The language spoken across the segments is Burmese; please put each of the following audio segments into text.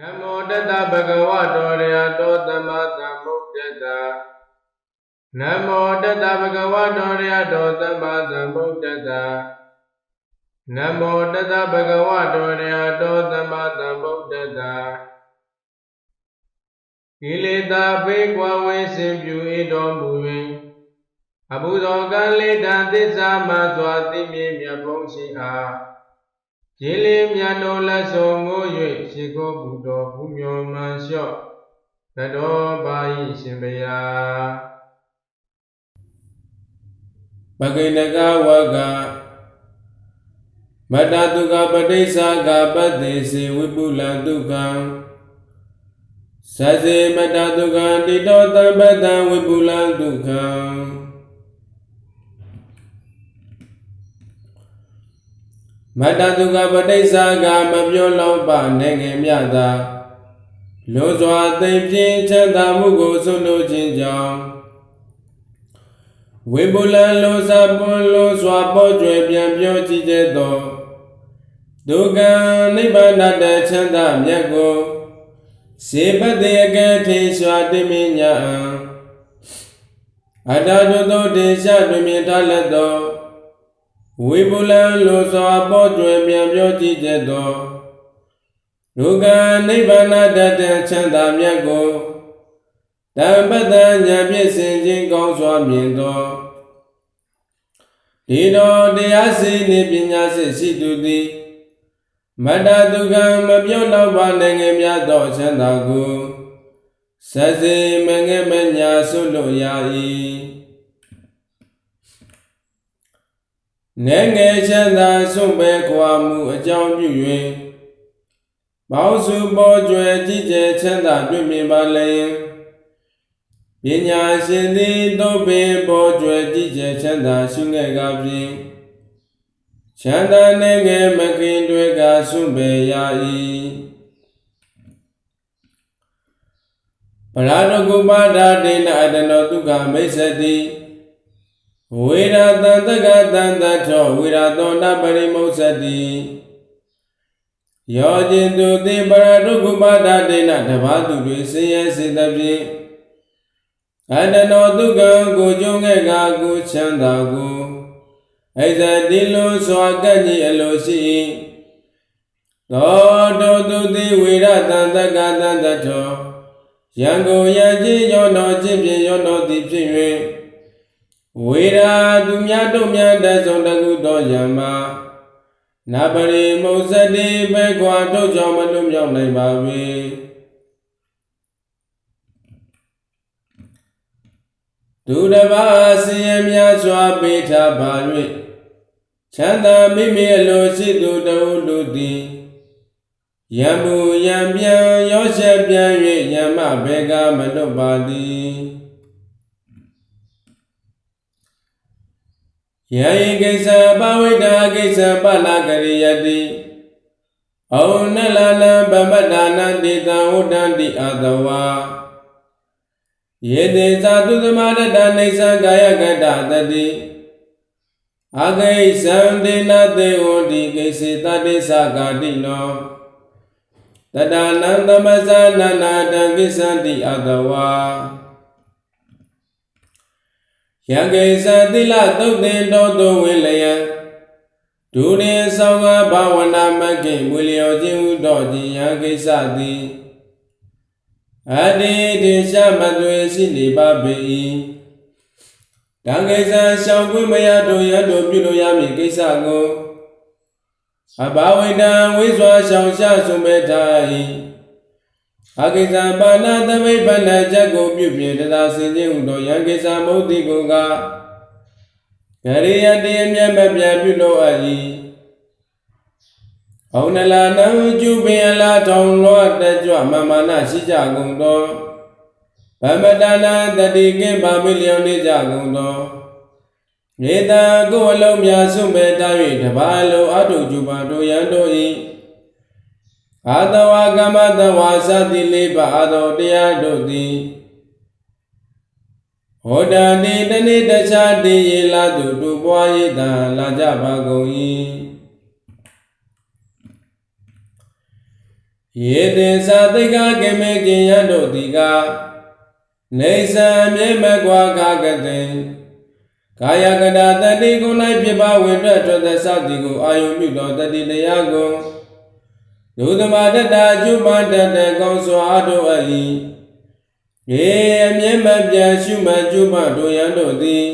နမောတတဗဂဝတောရယတောသမ္မာသမ္ဗုဒ္ဓတ္တနမောတတဗဂဝတောရယတောသမ္မာသမ္ဗုဒ္ဓတ္တနမောတတဗဂဝတောရယတောသမ္မာသမ္ဗုဒ္ဓတ္တကိလေသာဘေးကွာဝေစင်ပြူဤတော်မူ၍အဘုသောကံလေးတံသစ္စာမှစွာသိမြင်မြတ်ဖုံးရှိအား ရေလေးမြတ်တော်လက်ဆုံမိုး၍ရှိခိုးပူတော်ဘုမျောမှန်လျှော့သတော်ပါ၏ရှင်ဗျာပကိဏကဝကမတ္တတုကပဋိစ္ဆာကပတ္တိစေဝိပုလတုကံသဇေမတ္တတုကတိတောတံပတံဝိပုလတုကံ မတ္တတုကပဋိစ္ဆာကမပြောလောက်ပါနေငယ်မြတာလောစွာသိမ့်ပြင်းချမ်းသာမှုကိုဆုံးလို့ခြင်းကြောင့်ဝိပုလံလောစာပွန်လောစွာပေါ်ကျွယ်ပြန်ပြောကြည့်တဲ့သောဒုက္ခနိဗ္ဗာန်တတ်ချမ်းသာမြတ်ကိုစေပတေအကဲထေစွာတိမိညာအတ္တတုသောဒေရှတွင်မြင်ထားလက်သော ဝိပုလံလောစွာပေါ်ကျွယ်ပြန်ပြောကြည့်တဲ့သောဒုက္ခနိဗ္ဗာန်တတ်ချမ်းသာမြတ်ကိုတံပတံညာပြည့်စင်ခြင်းကောင်းစွာမြင်သောဒီတော်တရားစီနှင့်ပညာစစ်ရှိသူသည်မတ္တတုကံမပြောက်တော့ပါနိုင်ငံများသောအချမ်းသာကိုစစေမငဲ့မညာဆွလို့ရ၏ နေငယ်ချမ်းသာဆွပဲခွာမှုအကြောင်းပြု၍ပေါင်းစုပေါ်ကျွယ်ကြည်ကျယ်ချမ်းသာတွေ့မြင်ပါလျင်ပညာရှင်သည်သို့ပင်ပေါ်ကျွယ်ကြည်ကျယ်ချမ်းသာရှုငယ်ကဖြင့်ချမ်းသာနေငယ်မကင်တွေကဆွပေရ၏ပရာဒကုပါဒဒိနအတနောတုကမိစ္ဆတိ ဝေရတံတကတံတထောဝေရတောနပရိမုစ္ဆတိယောကျင်သူတိပရာဒုကုပါဒဒိနတဘာသူတွေဆင်းရဲစေသဖြင့်အတနောဒုက္ခံကိုကြုံခဲ့ကကိုချမ်းသာကိုဣဇတိလိုစွာကဲ့ကြီးအလိုရှိ၏သောတောတုတိဝေရတံတကတံတထောယံကိုယံကြီးယောနောချင်းဖြင့်ယောနောသည်ဖြစ်၍ ဝေရာသူများတို့များတဆုံတကုသောယံမှာနပရိမုစတိဘေကွာတို့ကြောင့်မလွတ်မြောက်နိုင်ပါ၏ဒုတဘာဆင်းရဲများစွာပေးထားပါ၍ချမ်းသာမိမိအလိုရှိသူတဝုလူသည်ယံမှုယံပြန်ရောချက်ပြန်၍ယမဘေကမလွတ်ပါသည် ယံဤကိစ္စပဝိတာကိစ္စပလကရိယတိဩနလလံဗမတနာတိတံဝတ္တံတိအတဝါယေတေသာသူသမရတနေသံကာယကတတတိအဂိသံဒေနသေဝတိကိစေတတိသကာတိနောတတနံသမဇာနနာတံကိသန္တိအတဝါ ယံကိသသီလသုတ်တင်တော်သူဝိလယံဒုရေဆောင်ကဘာဝနာမဂ္ဂိမူလျောခြင်းဟုတော်ခြင်းယံကိစ္စသည်အတ္တိတေရှမသွေရှိနေပါပေ၏တံကိစ္စရှောင်ကွင်းမရတို့ရတို့ပြုလို့ရမည်ကိစ္စကိုအဘဝိတံဝိစွာရှောင်ရှားဆုံးမဲ့ထား၏ အကိစ္စပါဏသမိပ္ပန္နချက်ကိုပြုပြင်တရားစင်ခြင်းဟုသောယံကိစ္စမုတ်တိကိုကဂရိယတိအမြတ်မပြတ်ပြုလို့အပ်၏ဩနလာနံကျူပင်အလားထောင်လွှတ်တကြွမမနာရှိကြကုန်သောဗမတနာတတိကင်ပါမိလျောနေကြကုန်သောမြေတာကိုအလုံးများစွန့်ပဲတာ၍တပါလုံးအထုကျူပါတို့ရန်တို့၏ အာတဝကမ္မတဝါသတိလေးပါအာတော်တရားတို့သည်ဟောတာတိတနေ့တခြားတည်ရလာသူတို့ပွားရည်သာလာကြပါကုန်၏ယေတေသာတိကကေမေကိယံတို့တိကနေသံမြဲမကွာခကတိကာယကတာတတိကု၌ပြပဝင်ထွက်ထွက်သသတိကိုအာယုပြုသောတတိတရားကို ဒုသမတတအကျုပတတကောင်းစွာအထုအပ်၏ေအမြဲမပြတ်ရှုမှတ်ကျုပတို့ရန်တို့သည်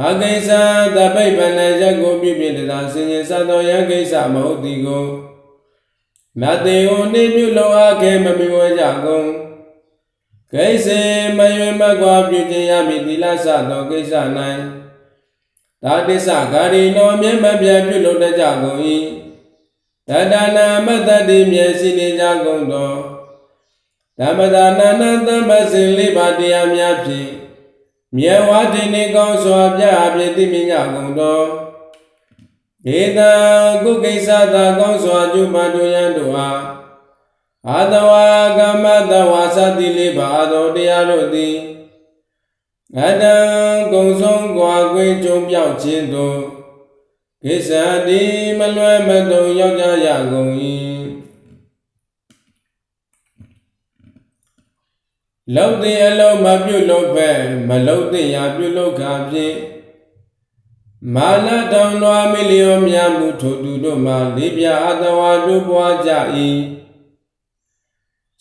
အကိစ္စသပိပ္ပန္နရက်ကိုပြုပြတသာဆင်ញင်သသောယကိစ္စမဟုတ်သည်ကိုနတ်တေဟိုနေပြုလောအခဲမမြဝဲကြကုန်ကိစေမယွေမကွာပြုခြင်းရမည်သီလစသောကိစ္စ၌ဒါတိစ္စဂါရီနောမြဲမပြတ်ပြုလို့တကြကုန်၏ တတနာမတ္တိမျက်စိနေကြကုန်သောဓမ္မဒါနန္တသမ္ပစဉ်လေးပါးတရားများဖြင့်မြဲဝါတင်နေကောင်းစွာပြအပြည့်သိမြင်ကြကုန်သောဧတံကုကိစ္စသာကောင်းစွာကျုမတို့ရန်တို့အားအာတဝါကမ္မတဝါသတိလေးပါသောတရားတို့သည်အတံကုံဆုံးကွာကွင်းကျုံပြောက်ခြင်းသို့ ကိစ္စတိမလွယ်မတုံရောက်ကြရကုန်၏လောက်တဲ့အလုံးမပြုတ်လို့ပဲမလောက်တဲ့ရာပြုတ်လို့ခါဖြင့်မာနတောင်တော်မီလျောများမှုထိုသူတို့မှလေးပြအတဝါတို့ပွားကြ၏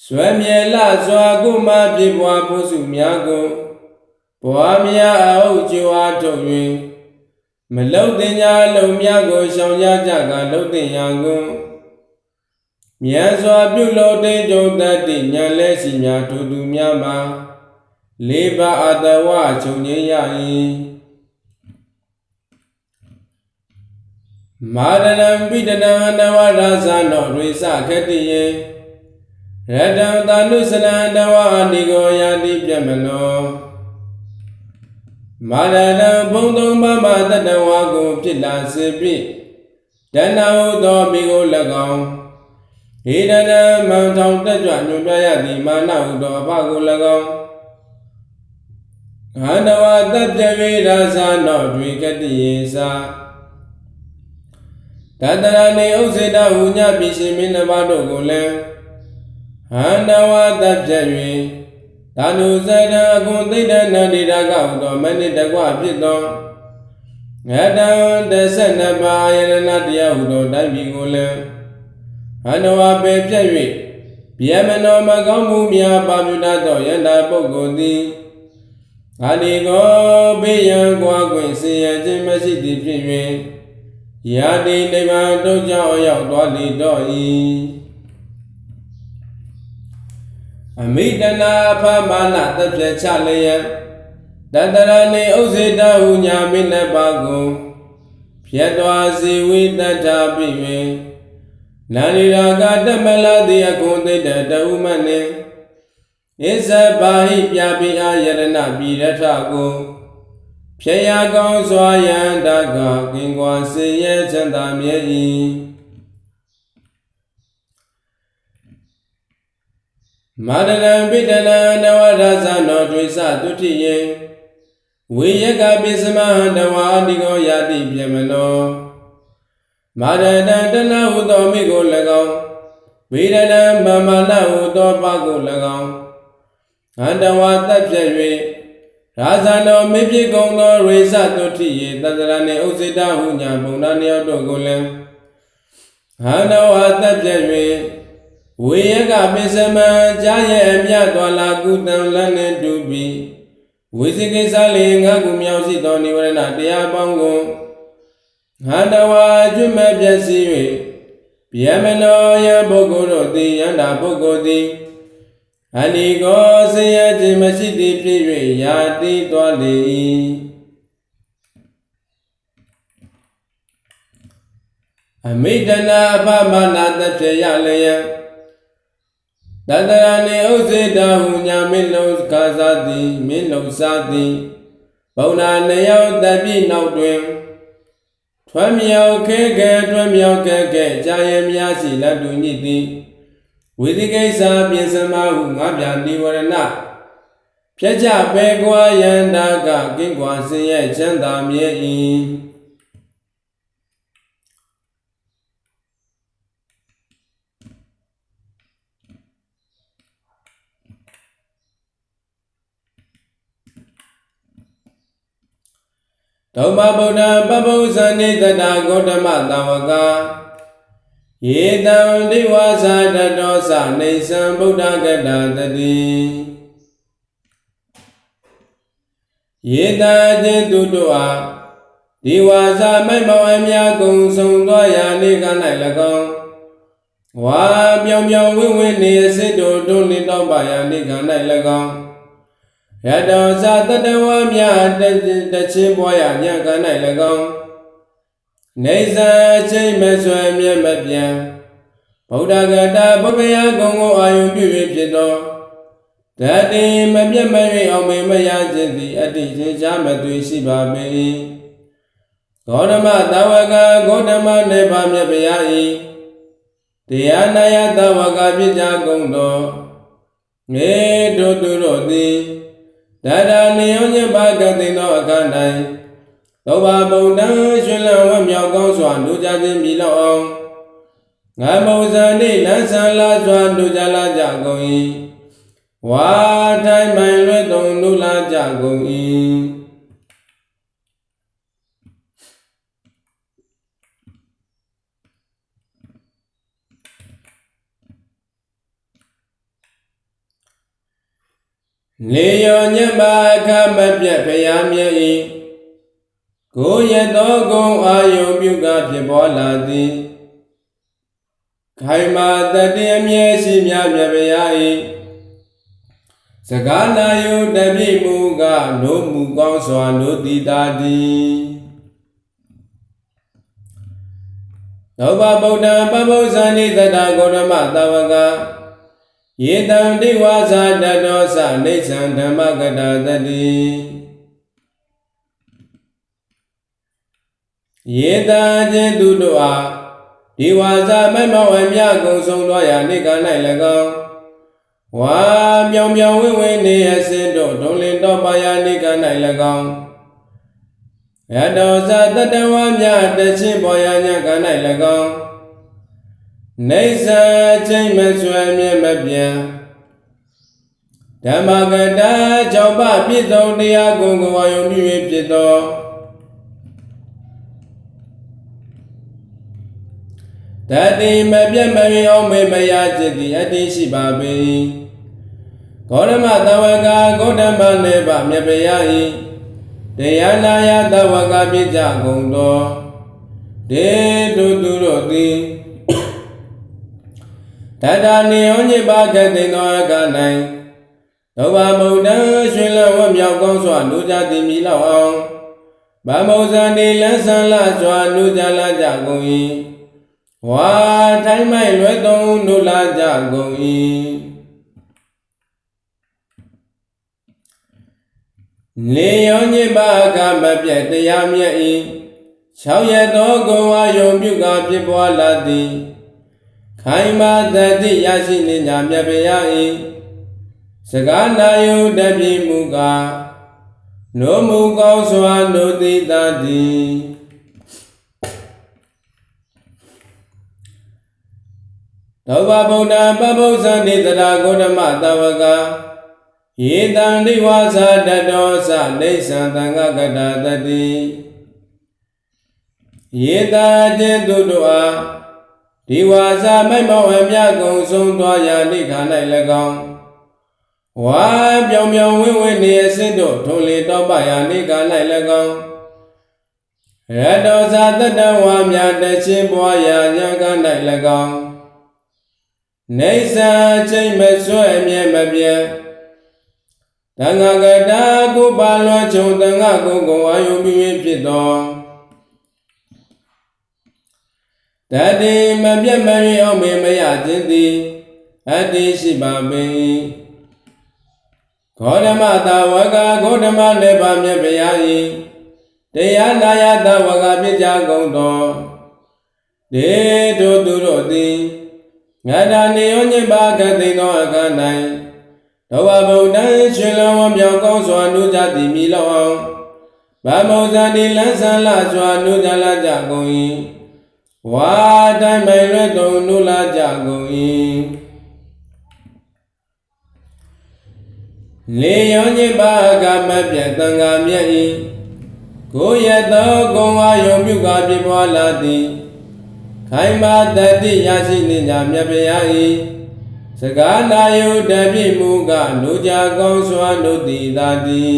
ဆွဲမြဲလစွာကုမပြေပွားဖို့စုများကိုပွားများအုပ်ကြွားထုတ်၍ မလုံတင်ညာလုံများကိုရှောင်ကြကြကလုံတင်ရာကိုမြတ်စွာပြုလို့တိကြုံတတ်တိညာလဲစီများထိုသူများမှာလေးပါအတဝချုပ်ငြိရ၏မာရဏံပိတနံတဝရဇာနောရိစခတိယေရတံတာနုစနံတဝအနိကိုယာတိပြမနော မာရဏံဘုံသုံးပါးမတတဝါကိုဖြစ်လာစေပြီတဏှာဟုသောမိကို၎င်းဣဒနံမံထောင်တက်ကြွညွှန်ပြရသည်မာနဟုသောအဖကို၎င်းခန္ဓဝတပ်ပြဝေရာဇာနောတွင်ကတိယေသာတတရဏေဥစေတဟုညပိရှင်မင်းတစ်ပါးတို့ကိုလည်းဟန္တဝတပ်ပြ၍ သာနုဇရအကွန်သိတ္တနန္တိရာကဟုသောမနိတကွဖြစ်သောငတံတဆနပါယရဏတရားဟုသောတိုင်းပြည်ကိုလည်းဟန္တဝပေပြည့်၍ဗျမနောမကောင်းမှုများပါပြုတတ်သောယန္တာပုဂ္ဂိုလ်သည်အာလီကိုဘေးရန်ကွာခွင့်ဆင်းရဲခြင်းမရှိသည်ဖြစ်၍ယာတိနိဗ္ဗာန်တို့ကြောင့်ရောက်သွားလေတော့၏ အမိတနာဖမာနတပြည့်ချလျက်တတရဏေဥစေတဟုညာမိနပါကုဖြတ်သွားစီဝိတ္တပိ၍နာလီရာကတမလာတိအကုသိတတဥမနေဣဇဘာဟိပြပိအာယရဏပိရထကိုဖြေယကောင်းစွာယန္တကကင်ကွာစေရချမ်းသာမြဲ၏ မာဒလံပိတလံနဝရဇနောဒွေစတုတိယေဝိယကပိစမဟံတဝါတိကောယာတိပြမနောမာရတံတဏဟုသောမိကို၎င်းဝိရဏံမမနဟုသောပကို၎င်းအန္တဝါတပ်ပြည့်၍ရာဇာနောမေပြေကုံသောရေစတုတိယေတတရနှင့်ဥစေတဟုညာဘုံနာနှစ်ယောက်တို့ကိုလည်းဟန္တဝါတပ်ပြည့်၍ ဝေယကပိစမံကြာရဲ့အမြတ်တော်လာကုတံလန်းနှင့်တူပြီးဝိသိကိစ္စလေးငါကူမြောက်ရှိသောနိဝရဏတရားပေါင်းကိုဟန္တဝါကျွတ်မဲ့ပြည့်စည်၍ဗျမနောယပုဂ္ဂိုလ်တို့သည်ယန္တာပုဂ္ဂိုလ်သည်အနိကောဆင်းရဲခြင်းမရှိသည်ဖြစ်၍ယာတိတော်လေ၏အမိတနာအဖမနာတဖြစ်ရလျက် တတရဏေဥစေတဟုညာမင်းလုံးကာသတိမင်းလုံးစားသည်ဘုံနာနယောတပိနောက်တွင်ထွမ်းမြောက်ခဲခဲထွမ်းမြောက်ခဲခဲကြာရများစီလက်တူညိသည်ဝိသိကိစ္စပြင်စမဟုငါပြနိဝရဏဖြက်ကြပေကွာယန္တာကကင်းကွာစင်ရဲ့ချမ်းသာမြဲ၏ ဓမ္မဗုဒ္ဓပပုဇ္ဇနိတတဂௌတမတဝကယေတံဒီဝါစာတတောသနေသံဗုဒ္ဓဂတတတိယေတံကျေတုတောအားဒီဝါစာမိုက်မောင်အမြကုံဆုံးသောယာနေက၌၎င်းဝါပြောင်ပြောင်ဝင်းဝင်းနေစစ်တို့တွန်းလင်းတော့ပါယာနေက၌၎င်း ရတောဇာတတဝမြတတချင်းပွားရညက၌၎င်းနေဇာချိန်မဆွဲမြဲမပြန်ဗုဒ္ဓဂတဘုဗ္ဗယကုံကိုအာယုပြု၍ဖြစ်သောတတိမပြတ်မ၍အောင်မေမရခြင်းသည်အတ္တိချင်းရှားမသွေရှိပါပေ၏ဂေါတမတဝကဂေါတမနေပါမြတ်ဗျာ၏တရားနာယတဝကပြစ်ကြကုန်သောငေတို့သူတို့သည် ဒါဒာနေယောညပါကတိသောအခါ၌သောဘာဗုဒ္ဓရှင်လဝမြောက်ကောင်းစွာလူကြခြင်းမိလောက်အောင်ငါမောဇန်နှင့်လန်းဆန်းလာစွာလူကြလာကြကုန်၏ဝါထိုင်မိုင်လွဲ့တုံလူလာကြကုန်၏ လေယောညမအခမပြတ်ဖရာမြတ်၏ကိုရသောကုံအာယုပြုကဖြစ်ပေါ်လာသည်ခိုင်မာတတည်းအမြဲရှိမြမြတ်ဖရာ၏စကားနာယုတပြည့်မူကနိုးမူကောင်းစွာနိုးတိတာတိသောဘဗုဒ္ဓပဗုဇာနိတတဂေါရမတဝက ယေတံတိဝါစာတတောသနေသံဓမ္မကတာတတိယေတံကျေသူတို့အားဒီဝါစာမိုက်မောင်အမြကုံဆုံးသောရာနေက၌၎င်းဝါမြောင်မြောင်ဝင်းဝင်းနေအစင်းတို့ဒုံလင်တော်ပါယာနေက၌၎င်းရတောဇတတဝမြတချင်းပေါ်ယာညက၌၎င်း နေသချိန်မဆွဲမြဲမပြန်ဓမ္မကတာကြောင့်ပပြည့်စုံတရားကိုကိုယ်ဝါယုံပြု၍ဖြစ်သောတတိမပြတ်မရအောင်မေမယจิตသည်အတ္တိရှိပါပေဂေါရမတဝကဂေါတမနေပါမြတ်ဗျာဤတရားနာယတဝကပြကြကုန်သောဒေတုသူတို့သည် တတနိယောညိပါကတိသောအခါ၌သောဘာမုဒ္ဒရှင်လဝမြောက်ကောင်းစွာလူကြသည်မိလောက်အောင်ဗမောဇာနေလန်းဆန်းလာစွာလူကြလာကြကုန်၏ဝါထိုင်းမိုက်လွယ်သုံးလူလာကြကုန်၏လေယောညိပါကမပြတ်တရားမြတ်၏၆ရက်သောကိုယ်ဝါယုံပြုကဖြစ်ပွားလာသည် ခိုင်မာတတိရရှိနေညာမြတ်ဗျာ၏စကားနာယုတပြည့်မူကားနိုးမူကောင်းစွာနိုးတိတတိသောဘဗုဒ္ဓပပုဇ္ဇနိတရာဂௌတမတဝကယေတံဒိဝါစာတတောသနေသံသံဃကတာတတိယေတာကျေသူတို့အား ဒီဝါစာမိုက်မောင်အမြကုံဆုံးသွားရာနိခါ၌၎င်းဝါပြောင်ပြောင်ဝင်းဝင်းနေအစစ်တို့ထုံလေတော့ပရာနိခါ၌၎င်းရတောဇာတတဝါမြတချင်းပွားရာညာက၌၎င်းနေစာချိန်မဆွဲမြဲမပြတ်တန်ခါကတာကိုပါလွန်ချုံတန်ခါကိုကိုအာယုပြု၍ဖြစ်သော တတိမပြတ်မရအောင်မေမရခြင်းသည်အတ္တိရှိပါပေ၏ဂေါတမတာဝကဂေါတမလည်းပါမြတ်ဗျာ၏တရားနာယတဝကပြကြကုန်သောဒေတို့သူတို့သည်ငါတာနေယောညိပါကတိသောအခါ၌တောဝဗုဒ္ဓရှင်လဝမြောက်ကောင်းစွာနုကြသည်မိလောက်အောင်ဗမောဇာတိလန်းဆန်းလာစွာနုကြလာကြကုန်၏ ဝါတိုင်းမိုင်လွတ်တုံနုလာကြကုန်၏လေယောညိပါကမပြတ်တန်ဃာမြတ်၏ကိုရသောကုံဝါယုံပြုကာပြပွားလာသည်ခိုင်မာတတိရရှိနေကြမြတ်ဗျာ၏စကားနာယုတပြည့်မူကနုကြကောင်းစွာနုတိသာတိ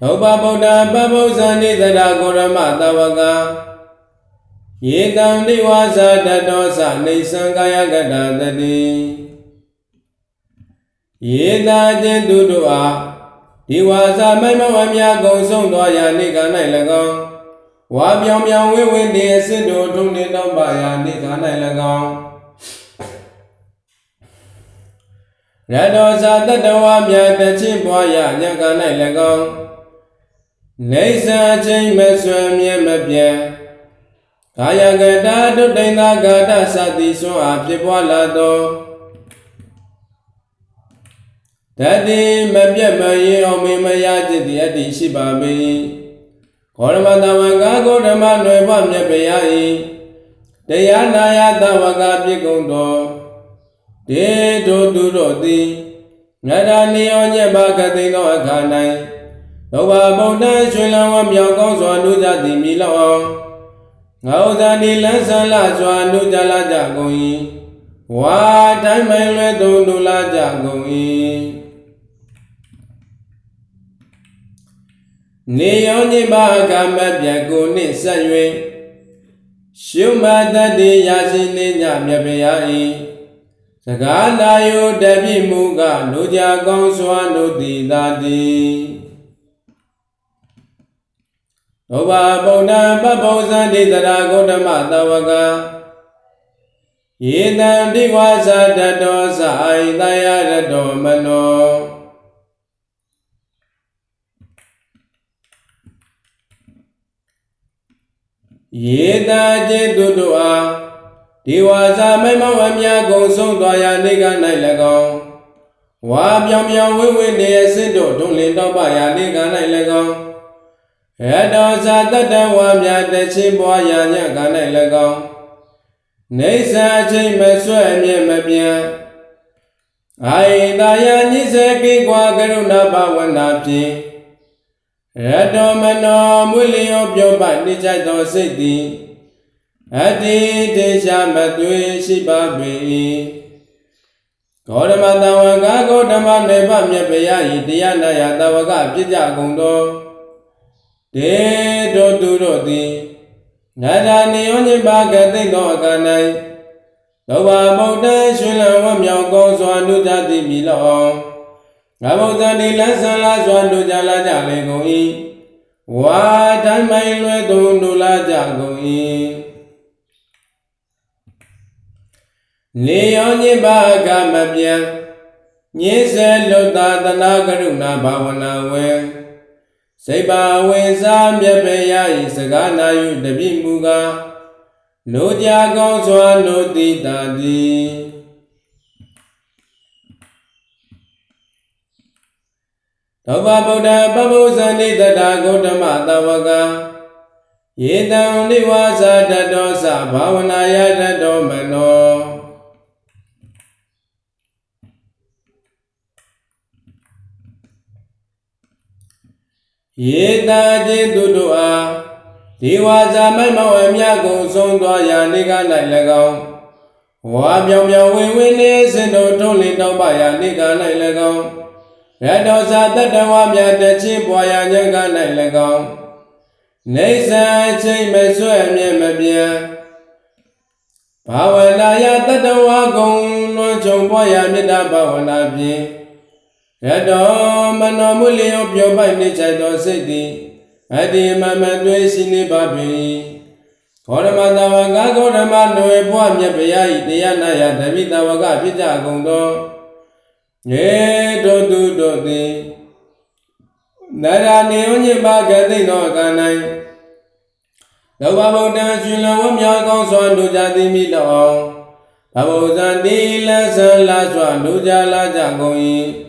သောဘဗုဒ္ဓပဗုဇာနိသရာကိုရမတဝကယေတံနိဝါဇာတတောသနေသံကာယကတတတိယေတာခြင်းသူတို့အားဒီဝါစာမိုက်မဝမြကုံဆုံးတော်ရာနေက၌၎င်းဝါပြောင်ပြောင်ဝင်းဝင်းဒီအစစ်တို့ထုံနေတော့ပါရာနေက၌၎င်းရတောဇာတတဝမြတ်တချင်းပွားရညက၌၎င်း နေစာချင်းမဆွေမြဲမပြတ်ကာယကတာဒုတိန်သာကာတသတိဆွမ်းအားဖြစ်ပွားလာသောတတိမပြတ်မရင်အောင်မေမရจิตတိအတ္တိရှိပါပေခောရမတဝကကိုဓမ္မຫນွယ်ဘမြတ်ပယဤတရားနာယတဝကပြည့်ကုန်သောတေတို့သူတို့သည်ငရဏီယောညက်ပါကတိသောအခါ၌ လောဘဗုဒ္ဓရွှေလံဝမြောက်ကောင်းစွာနုကြသည်မိလောက်အောင်ငါဥဒဏီလန်းဆန်းလာစွာနုကြလာကြကုန်၏ဝါတိုင်းမိုင်လွဲသုံးနုလာကြကုန်၏နေယောညိပါကမပြတ်ကိုနှင့်ဆက်၍ရှုမတတ္တိရာရှိနေညမြတ်ဗျာ၏စကားနာယုတပြည့်မူကနုကြကောင်းစွာနုတိသာတိ သောဘာဗုဒ္ဓံပပောဇံတိတရာဂௌတမတဝကယေတံတိဝါဇတတောသအိတယရတောမနောယေတာကျေတုတို့အားဒီဝါစာမိမဝမြကုံဆုံးသွားရာနေက၌၎င်းဝါပြောင်ပြောင်ဝိဝိနေအစစ်တို့ဒုံလင်တော့ပါရာနေက၌၎င်း ရတောဇာတတဝါမြတချင်းပွားရာညက၌၎င်းနေစာအချိန်မဆွဲ့မြဲမပြန်အာယတာယညိစေကိကွာကရုဏာဘဝနာဖြင့်ရတောမနောမွေလျောပြောပနေကြသောစိတ်သည်အတ္တိတေရှာမသွေရှိပါပေ၏ဂေါရမတဝကဂေါတမနေပမြတ်ပယဤတရားနာယတဝကပြည့်ကြကုန်သော တေတောသူတို့သည်ငါသာနေယောညိပါကသိသောအခါ၌လောဘဗုဒ္ဓရွှေလံဝမြောင်ကောင်းစွာနုကြသည်မိလောအောင်ငါဗုဒ္ဓဒီလန်းဆန်းလာစွာနုကြလာကြလေကုန်၏ဝါတိုင်းမိုင်လွဲသုံးနုလာကြကုန်၏နေယောညိပါကမပြန်ညင်းစေလုတ္တသနာကရုဏာဘာဝနာဝေ စိတ်ပါဝင်စားမြတ်ပေရ၏စကားနာယူတပိမူကားနိုကြကောင်းစွာနိုတိတာတိသောဘဗုဒ္ဓပဗုဇဏိတတာဂௌတမတဝကယေတံနိဝါစာတတောသဘာဝနာယတတောမနော ယေတာခြင်းသူတို့အားဒီဝါစာမိုက်မောင်အမြတ်ကိုဆုံးသွားရာနေက၌၎င်းဝါပြောင်ပြောင်ဝင်ဝင်နေစင်တို့ထုံးလင်းတော့ပါရာနေက၌၎င်းရတောဇာတတဝမြတ်တချင်းပွာရာညက၌၎င်းနေဆာချိန်မဆွဲ့မြဲမပြန်ဘာဝနာယတတဝကုံလွန်ချုံပွာရာမေတ္တာဘာဝနာဖြင့် ရတောမနောမူလျောပြောပိုက်နေချိုက်သောစိတ်သည်အတ္တိမမတွေးရှိနေပါပြီခောရမတဝကခောရမနွယ်ဘွားမြတ်ဗျာဤတရားနာယတပိတဝကဖြစ်ကြကုန်သောငေတို့သူတို့သည်နရနေဝညိပါကသိသောအခါ၌လောဘဗုဒ္ဓရှင်လဝမြောက်ကောင်းစွာတို့ကြသည်မိတော်ဘဗုဇံတိလဆန်လာစွာတို့ကြလာကြကုန်၏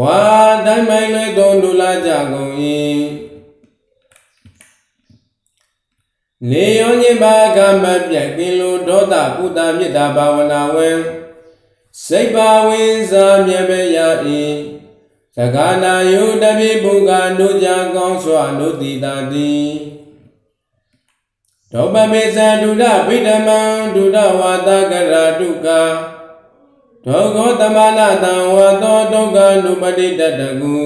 ဝါတိုင်းမိုင်လေးသုံးတို့လာကြကုန်၏နေယောညိပါကမပြတ်ကင်လိုဒေါသပုတ္တမေတ္တာဘာဝနာဝေစိတ်ပါဝင်စားမြဲပဲရ၏စသက္ကနာယုတပိပုကနုကြကောင်းစွာနုတိတာတိဒောပမေသဒုဒဗိဓမံဒုဒဝါတကရတုက ဒုက္ခောတမနာတံဝတောဒုက္ခနုပတိတတကု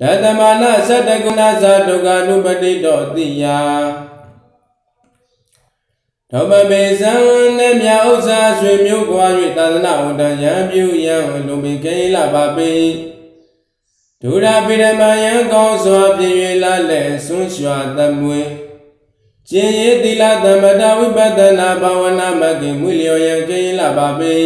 တတမနာသတ္တကုဏသဒုက္ခနုပတိတောတိယဓမ္မမေဇံနဲ့မြဥစ္စာဆွေမျိုးကွာ၍သာသနာဝတ္တယံပြုယံလုံပင်ကိလပါပေဒုရပိရမယံကောင်းစွာပြည့်၍လာလဲဆွန်းရွှာသမွေကျင်ရသီလသမထဝိပဿနာဘာဝနာမဂ္ဂင်မူလျောယံကိလပါပေ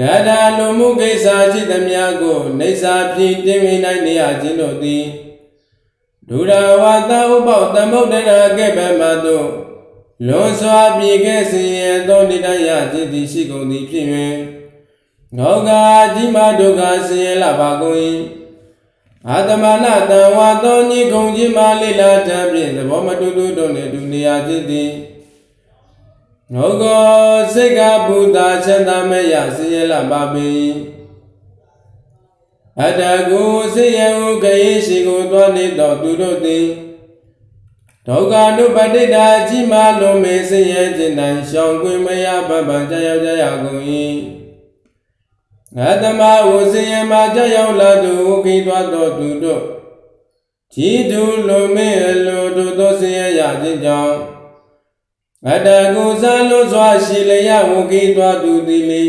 ယတာလူမှုကိစ္စရှိသမျှကိုနေစာပြင်းတင်းဝင်နိုင်နေရခြင်းတို့သည်ဒုရဝါတဥပောက်သမုဒ္ဒရာကဲ့ဘက်မှသို့လွန်စွာပြေခဲ့စင်ရသောနေတရခြင်းသည်ရှိကုန်သည်ဖြစ်၍ငောကကြီးမဒုက္ခဆင်းရဲလာပါကုန်၏အာတမနာတံဝါသောညီကုန်ကြီးမလိလာတံဖြင့်သဘောမတူတူတို့နှင့်တူနေရခြင်းသည် ငေါကစိတ်ကဘုဒ္ဓချမ်းသာမရဆင်းရဲလာပါပေအတ္တကိုစိတ်ယံဥခယေရှိကိုသွားနေသောသူတို့သည်ဒုက္ခ ानु ပတိတာအကြီးမားလုံးမေဆင်းရဲခြင်းတိုင်ရှောင်ကွင်မရပပံကြောက်ကြရကုန်၏ငါတမဝဆင်းရဲမှာကြောက်ရောက်လာသူဝခိသွားသောသူတို့ကြည်သူလုံးမေအလိုတို့သောဆင်းရဲရခြင်းကြောင့် အတ္တကိုစားလို့စွာရှိလျဝခိသွားသူသည်လေ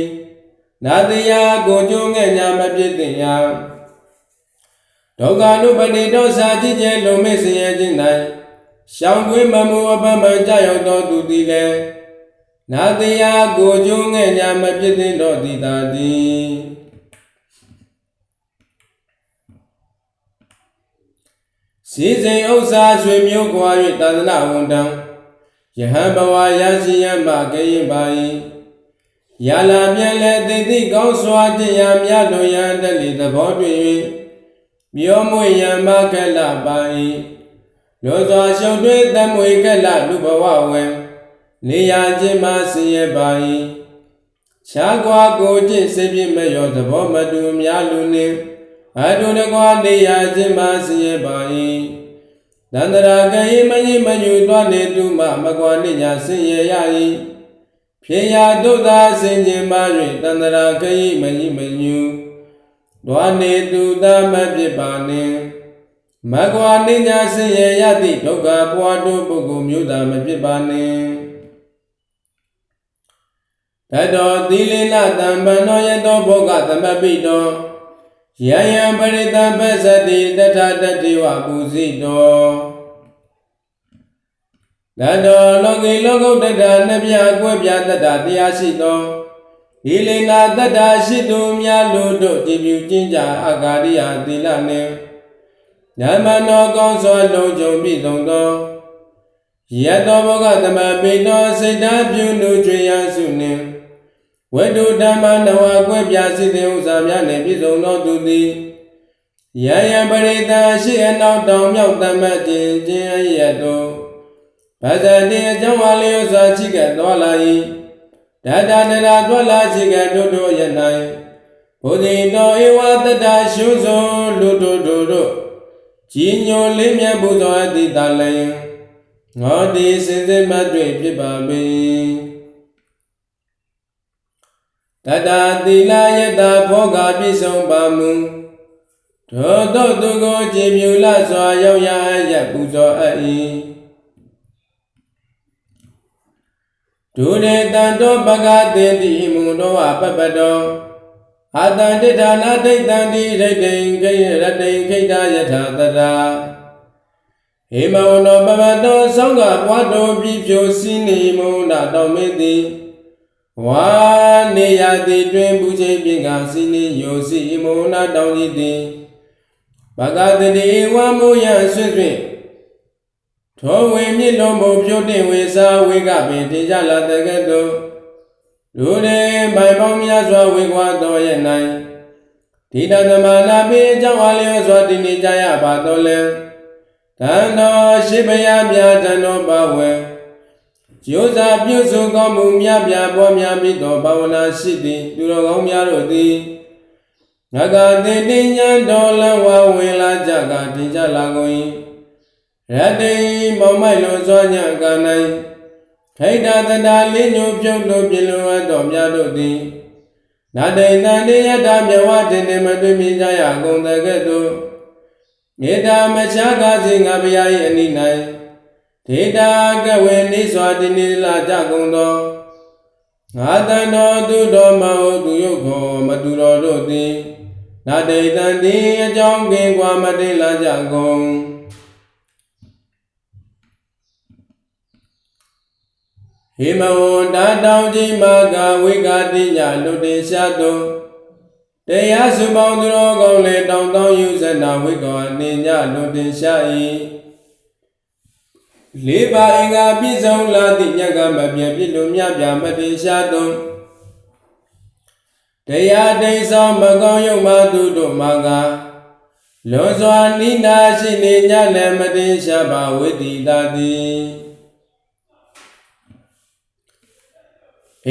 နာတရားကိုကျုံးငဲ့ညာမဖြစ်တင်ရာဒုက္ခ ानु ပတိတောစာကြည်ကျဲလုံးမေဆင်းရဲခြင်းတိုင်ရှောင်းကွင်းမမှုအပမကြောက်ရောက်သောသူသည်လည်းနာတရားကိုကျုံးငဲ့ညာမဖြစ်တင်တော့သည်သာသည်စီစဉ်ဥစ္စာဆွေမျိုးကွာ၍သာသနာဝန်တံ ယဟန်ဘဝရရှိရမှကရင်ပါ၏ရလာပြန်လဲသိသိကောင်းစွာတရားများတို့ရန်တလီသဘောတွေ့၍ပြောမွေရမကလပါ၏လောစွာရှုံတွေးတမွေကလလူဘဝဝံနေရခြင်းမဆင်းရဲပါ၏ခြားကွာကိုကျင့်စိတ်ပြည့်မရောသဘောမတူများလူနှင့်အတုတကွာနေရခြင်းမဆင်းရဲပါ၏ နန္တရာကယေမယိမညူသွားနေသူမမကွာနေညာဆင်းရဲရ၏ဖြေရာဒုသာဆင်ခြင်းပါ၍တန္တရာကယေမယိမညူသွားနေသူသမဖြစ်ပါနှင့်မကွာနိညာဆင်းရဲရသည့်ဒုက္ခဘဝတို့ပုဂ္ဂိုလ်မျိုးသားမဖြစ်ပါနှင့်တတောသီလနတံပန္နောယတောဘောဂသမပိတော ယယံပရိတံပစ္စတိတထတတိဝပူဇိတောတတောလောကိလောကုတ္တတာနှပြအကွဲ့ပြတ္တတရားရှိသောဒီလေနာတတ္တာရှိသူများလို့တို့ကြည်ပြူကျင့်ကြအာဂါရိယသီလနှင့်ဓမ္မနောကောင်းစွာလုံးကြုံပြည့်စုံသောယတောဘောဂသမပိတောစိတ်ဓာပြုနုကျွေယစုနှင့် ဝတ္တုဓမ္မနဝကွဲ့ပြစိတဲ့ဥစ္စာများနှင့်ပြည့်စုံသောသူသည်ယယံပရိသရှိအနောက်တောင်မြောက်တမတ်ခြင်းခြင်းရတောဗဇတိအကြောင်းအလျောစွာချိကတော်လာ၏တတတရာတော်လာချိကတို့တို့ယ၌ဘုဒ္ဓေတော်ဧဝတတရှုစုံလူတို့တို့တို့ကြီးညိုလေးမြတ်ဘုသောအတ္တိတလည်းငေါတိစင်စစ်မတွေ့ဖြစ်ပါပေ တတသီလယတဘောဂပြည့်စုံပါမူသောတောသူကိုကြည်မြူလစွာရောက်ရရပူဇော်အပ်၏ဒုရေတံတောပကတိတိမူတောအပပတောအာတန္တိဌာနာဒိဋ္ဌံတိဒိဋ္ဌိခေရတိခိတယထာတရာဟေမဝနောပပတောသောကဘွားတော်ပြီးဖြိုစီနေမုဏတော်မေတိ ဝါနေရတိတွင်ပူချိန်ပြင်ကစီနေယိုစီမုဏတောင်းကြီးတိဘဂတတိဝမုယဆွင့်ဖြင့်ထောဝေမြင့်တော်မူဖြိုးတင်ဝေစာဝေကပင်တင်ကြလာတဲ့ကဲ့သို့လူတွေမိုင်ပေါင်းများစွာဝေကွာတော်ရဲ့နိုင်ဒီတသမနာပိအကြောင်းအလျောစွာတည်နေကြရပါတော်လဲတန်တော်ရှိပယပြတန်တော်ပါဝဲ ကျိုးစာပြုစုကောင်းမှုများပြပွားများပြီးသောဘာဝနာရှိသည်သူတော်ကောင်းများတို့သည်ငါကတိတိညာတော်လဝဝင်လာကြကတင်ကြလာကုန်၏ရတ္တိမောင်မိုက်လွန်စွာညံကနိုင်ခိတ္တတတာလေးညိုပြုတ်လို့ပြင်လွန်အပ်တော်များတို့သည်နာတိန်တန်တိယတာမြဝတင်တင်မတွေ့မြင်ကြရကုန်တဲ့ကဲ့သို့မေတ္တာမချာကားစဉ်ငါဘုရား၏အနိ၌ ဒေတာကဝေနိစွာတိနိလာကြကုန်သောငါတန်တော်သူတော်မဟုတ်သူယုတ်ခေါ်မတူတော်တို့သည်နာတိတန်တိအကြောင်းကင်ကွာမတိလာကြကုန်ဟိမဝန္တာတောင်ကြီးမာကဝိကာတိညာလွတ်တင်ရှာသောတရားစုပေါင်းသူတော်ကောင်းလေတောင်တောင်ယူဇနာဝိကောအနေညလွတ်တင်ရှာ၏ လေးပါအင်္ဂါပြည့်စုံလာသည့်ညကမပြည့်ပြည့်လို့မြပြမတင်ရှာသောတရားတိဆောင်မကောင်းယုံမှသူတို့မှာကလွန်စွာနိနာရှိနေညလည်းမတင်ရှာပါဝိတိတာတိ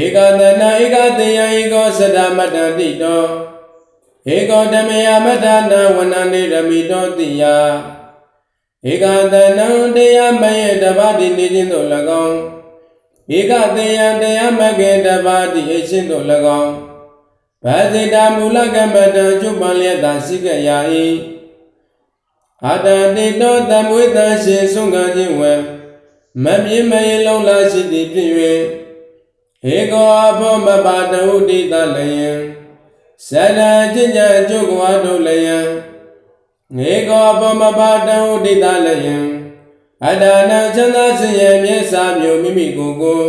ဧကတနာဧကတေယဧကောသဒ္ဓမတ္တတိတောဧကောဓမယမတ္တနာဝနန္တိရမိတောတိယ ဧကတနံတရားမယေတပါတိနေခြင်းတို့၎င်းဧကတေယတရားမကေတပါတိအရှင်တို့၎င်းဗဇိတာမူလကမ္မတံကျုပ်ပန်လျက်သာရှိကြရာ၏အာတတိတောတမွေတံရှင်ဆုံးကခြင်းဝံမပြင်းမရင်လုံးလာရှိသည်ဖြစ်၍ဧကောအဘောမပါတဟုတိတလယံဇလံကျင့်ကြံကျုပ်ကွာတို့လယံ ငေကောအဘောမပါတဟုတိတလယံအတ္တနာချမ်းသာစင်ရဲ့မျက်စာမျိုးမိမိကိုယ်ကို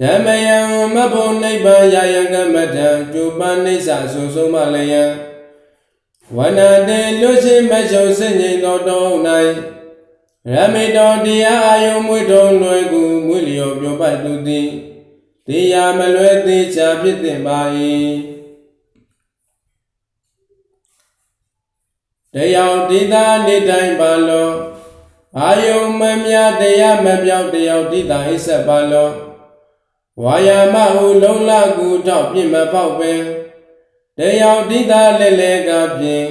ဓမ္မယံမဘုံနိဗ္ဗာန်ရာယံကမထံကျုပ္ပနိစ္စဆိုဆုံးမလယံဝနတေလွတ်ရှိမရှုံစင်ငိမ်တော်တော်၌ရမေတော်တရားအာယုံမွေတော်လွယ်ကူမွေလျော်ပြောပိုက်သူသည်တရားမလွဲသေးချာဖြစ်တင်ပါ၏ တရားဒီသာနေတိုင်းပါလောအာယုံမမြတရားမပြောက်တရားဒီသာအိဆက်ပါလောဝါယာမဟုလုံလကူထောက်ပြင့်မဖောက်ပင်တရားဒီသာလဲလဲကဖြင့်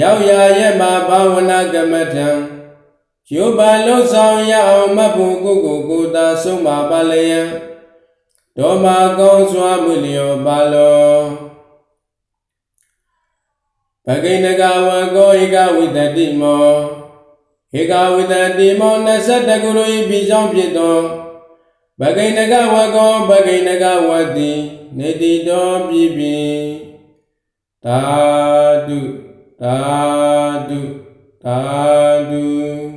ရောက်ရရဲ့မှာဘာဝနာကမ္မထံရုပ်ပါလုံးဆောင်ရအောင်မဖို့ကိုကိုကိုသာဆုံးပါပါလျံဒေါမကောင်းစွာမှုလျောပါလော ပဂိဏကဝကောဧကဝိတတိမောဧကဝိတတိမော22ခုတို့၏ပြီးကြောင်းဖြစ်သောပဂိဏကဝကောပဂိဏကဝတိနေတိတော်ပြီပြီသာဓုသာဓုသာဓု